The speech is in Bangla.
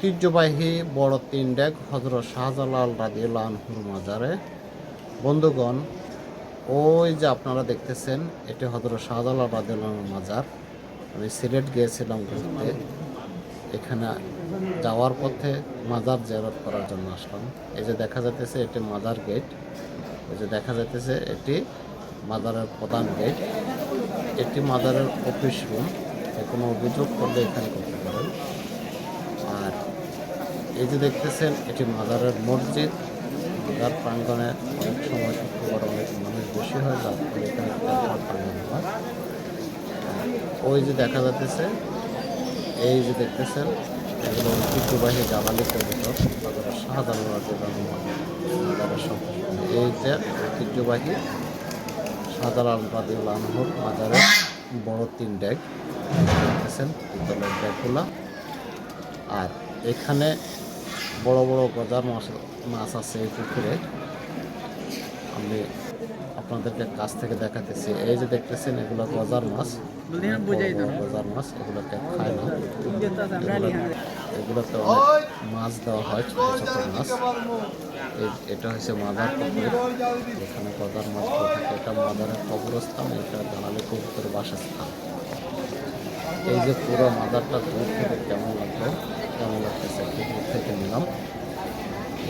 ঐতিহ্যবাহী বড় তিন ডেক হজরত শাহজালাল রাদিউল্লাহর মাজারে। বন্ধুগণ, ওই যে আপনারা দেখতেছেন, এটি হজরত শাহজালাল রাদিউল্লাহর মাজার। আমি সিলেট গিয়েছিলাম ঘুরতে। এখানে যাওয়ার পথে মাজার জিয়ারত করার জন্য আসলাম। এই যে দেখা যাইতেছে, এটি মাজার গেট। এই যে দেখা যাইতেছে, এটি মাজারের প্রধান গেট। এটি মাজারের অফিস রুম। কোনো অভিযোগ করলে এখানে করতে পারেন। আর এই যে দেখতেছেন, এটি মাজারের মসজিদ। মাজার প্রাঙ্গনে অনেক সময় শুক্রবার অনেক মানুষ বেশি হয়, যার ফলে এখানে তেরোটা প্রাঙ্গণ হয়। ওই যে দেখা যাচ্ছে, এই যে দেখতেছেন, এগুলো ঐতিহ্যবাহী জ্বালানি কবুতর তাদের শাহজালাল মাজারের সম্পর্ক। এইটা ঐতিহ্যবাহী শাহজালাল রাজিউল্লাহর মাজারের বড় তিন ড্যাগ দেখতেছেন, পিতলের ড্যাগগুলা আর এখানে বড় বড় গজার মাছ মাছ আছে এই পুকুরে। আমি আপনাদেরকে কাছ থেকে দেখাতেছি। এই যে দেখতেছেন এগুলো গজার মাছ। গজার মাছ এগুলোকে খায় না। এগুলোতে অনেক মাছ দেওয়া হয় ছোট ছোট মাছ। এই এটা হচ্ছে মাদার পুকুর। এখানে গজার মাছ থাকে। এটা মাদারের কবরস্থান এটা দালালি কবুতর বাসস্থান। এই যে পুরো মাদারটা দূর থেকে কেমন লাগল